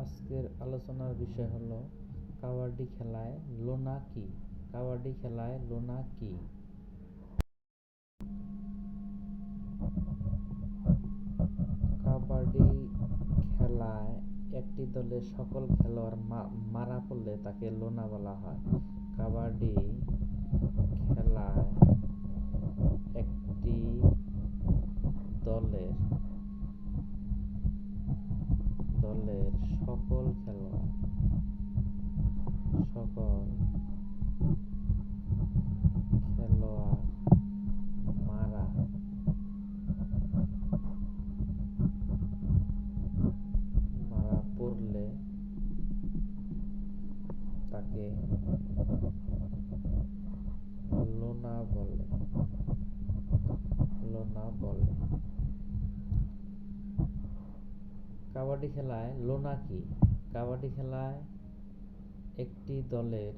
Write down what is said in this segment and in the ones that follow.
আজকের আলোচনার বিষয় হলো, কাবাডি খেলায় লোনা কি? কাবাডি খেলায় লোনা কি? কাবাডি খেলায় একটি দলের সকল খেলোয়াড় মারা পড়লে তাকে লোনা বলা হয়। কাবাডি খেলায় একটি দলের দলের সকল খেলোয়াড় সকল খেলোয়াড় মারা মারা পড়লে তাকে লোনা বলে লোনা বলে। কাবাডি খেলায় লোনা কি? কাবাডি খেলায় একটি দলের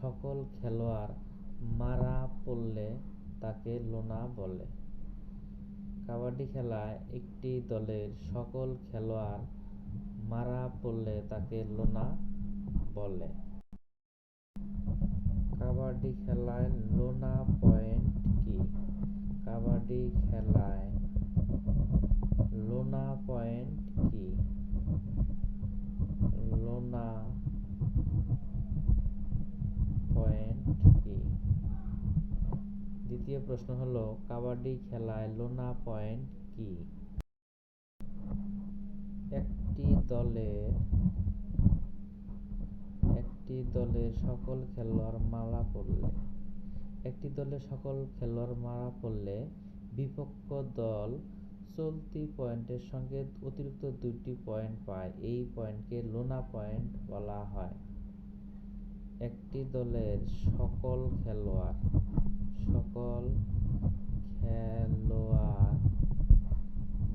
সকল খেলোয়াড় মারা পড়লে তাকে লোনা বলে। কাবাডি খেলায় একটি দলের সকল খেলোয়াড় মারা পড়লে তাকে লোনা বলে। কাবাডি খেলায় লোনা পয়েন্ট কি? কাবাডি খেলায় পয়েন্ট কি লোনা পয়েন্ট কি দ্বিতীয় প্রশ্ন হলো, কাবাডি খেলায় লোনা পয়েন্ট কি একটি দলের একটি দলের সকল খেলোয়াড় মারা পড়লে, একটি দলের সকল খেলোয়াড় মারা পড়লে বিপক্ষ দল চলতি পয়েন্টের সঙ্গে অতিরিক্ত দুটি পয়েন্ট পায়। এই পয়েন্টকে লোনা পয়েন্ট বলা হয়। একটি দলের সকল খেলোয়াড় সকল খেলোয়াড়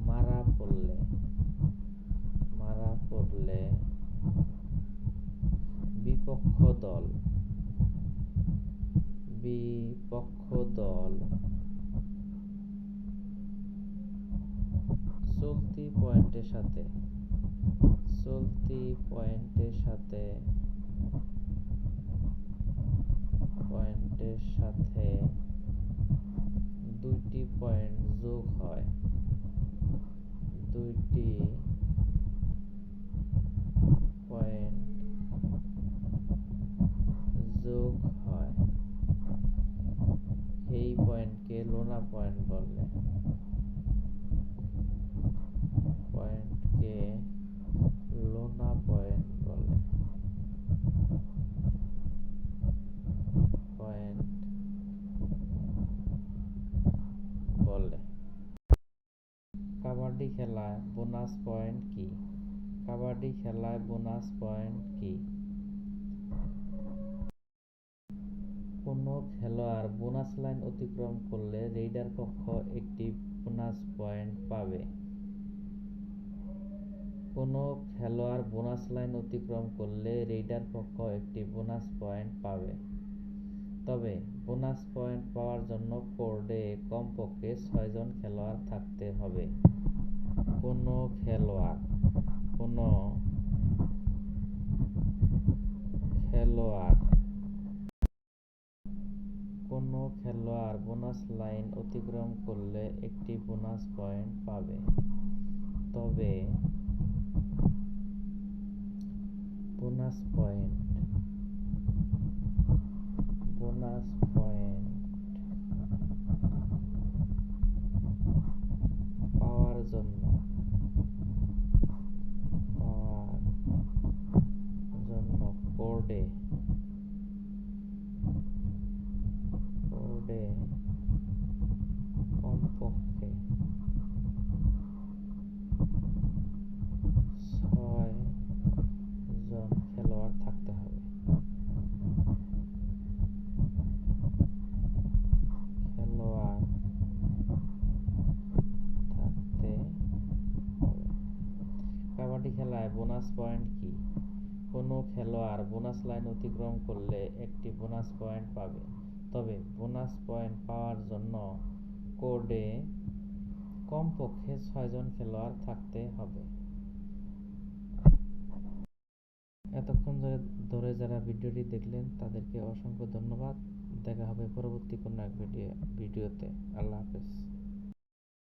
মারা পড়লে মারা পড়লে বিপক্ষ দল বিপক্ষ দল চলতি পয়েন্টের সাথে, চলতি পয়েন্টের সাথে পয়েন্টের সাথে দুইটি পয়েন্ট যোগ হয়। দুইটি পয়েন্ট যোগ হয়। এই পয়েন্টকে লোনা পয়েন্ট বলে। পয়েন্টকে লোনা পয়েন্ট বলে। পয়েন্ট বলে। কাবাডি খেলায় বোনাস পয়েন্ট কি? কাবাডি খেলায় বোনাস পয়েন্ট কি? কোনো খেলোয়াড় বোনাস লাইন অতিক্রম করলে রেইডার পক্ষ একটি বোনাস পয়েন্ট পাবে। কোনো খেলোয়াড় বোনাস লাইন অতিক্রম করলে রেইডার পক্ষ একটি বোনাস পয়েন্ট পাবে। তবে বোনাস পয়েন্ট পাওয়ার জন্য কোর্টে কমপক্ষে ছয়জন খেলোয়াড় থাকতে হবে। কোনো খেলোয়াড় কোনো খেলোয়াড় কোনো খেলোয়াড় বোনাস লাইন অতিক্রম করলে একটি বোনাস পয়েন্ট পাবে। তবে বোনাস পয়েন্ট বোনাস পয়েন্ট পাওয়ার জন্য পাওয়ার জন্য কোর্টে কোর্টে কমপক্ষে কাবাডি খেলায় বোনাস পয়েন্ট কি? কোনো খেলোয়াড় বোনাস লাইন অতিক্রম করলে একটি বোনাস পয়েন্ট পাবে। তবে বোনাস পয়েন্ট পাওয়ার জন্য কোর্টে কমপক্ষে ছয়জন খেলোয়াড় থাকতে হবে। এতক্ষণ ধরে ধরে যারা ভিডিওটি দেখলেন, তাদেরকে অসংখ্য ধন্যবাদ। দেখা হবে পরবর্তী কোনো এক ভিডিও ভিডিওতে। আল্লাহ হাফেজ।